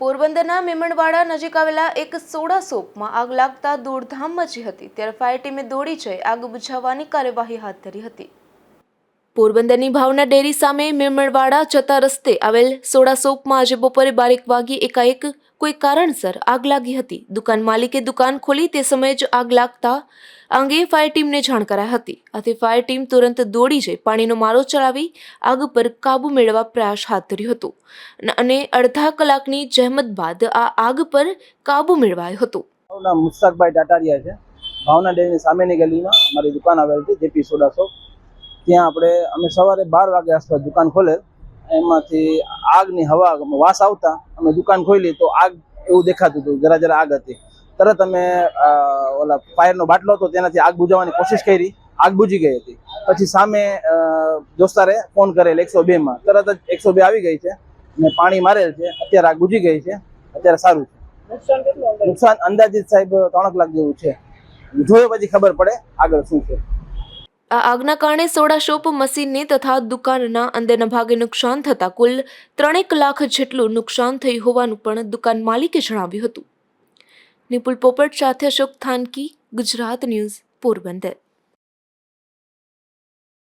પોરબંદરના મેમણવાડા નજીક આવેલા એક સોડા શોપમાં આગ લાગતા દોડધામ મચી હતી, ત્યારે ફાયર ટીમે દોડી જઈ આગ બુઝાવવાની કાર્યવાહી હાથ ધરી હતી. પોરબંદરની ભાવના ડેરી સામે મેમણવાડા જતા રસ્તે આવેલ સોડા શોપમાં આજે બપોરે બારેક વાગ્યે એકાએક કોઈ કારણસર આગ લાગી હતી. દુકાન માલિકે દુકાન ખોલી તે સમયે જ આગ લાગતા અંગે ફાયર ટીમને જાણ કરાઈ હતી. આથી ફાયર ટીમ તુરંત દોડી જઈ પાણીનો મારો ચલાવી આગ પર કાબુ મેળવવા પ્રયાસ હાથ ધર્યો હતો. અને અડધા કલાકની જહેમત બાદ આ આગ પર કાબુ મેળવાયો હતો. મુસ્તાકભાઈ ટાટારિયા છે. ભાવના ડેરીની સામેની ગલીમાં મારી દુકાન આવેલ છે, જેપી સોડા શોપ ત્યાં આપણે અમે સવારે બાર વાગે આસપાસ દુકાન ખોલે. એમાંથી આગની હવા વાસ આવતા અમે દુકાન ખોલી તો આગ એવું દેખાતું હતું જરા જરા આગ હતી. તરત અમે ઓલા ફાયરનો બાટલો હતો તેનાથી આગ બુજાવવાની કોશિશ કરી આગ બુજી ગઈ હતી. પછી સામે દોસ્તારે ફોન કરેલ એકસો બેમાં તરત જ એકસો બે આવી ગઈ છે ને પાણી મારેલ છે અત્યારે આગ બુજી ગઈ છે અત્યારે સારું છે. નુકસાન અંદાજિત સાહેબ ત્રણક લાખ જેવું છે. જોયો પછી ખબર પડે આગળ શું છે. આ આગના કારણે સોડા શોપ મશીનને તથા દુકાનના અંદરના ભાગે નુકસાન થતાં કુલ ત્રણેક લાખ જેટલું નુકસાન થયું હોવાનું પણ દુકાન માલિકે જણાવ્યું હતું. નિપુલ પોપટ સાથે અશોક થાનકી, ગુજરાત ન્યૂઝ પોરબંદર.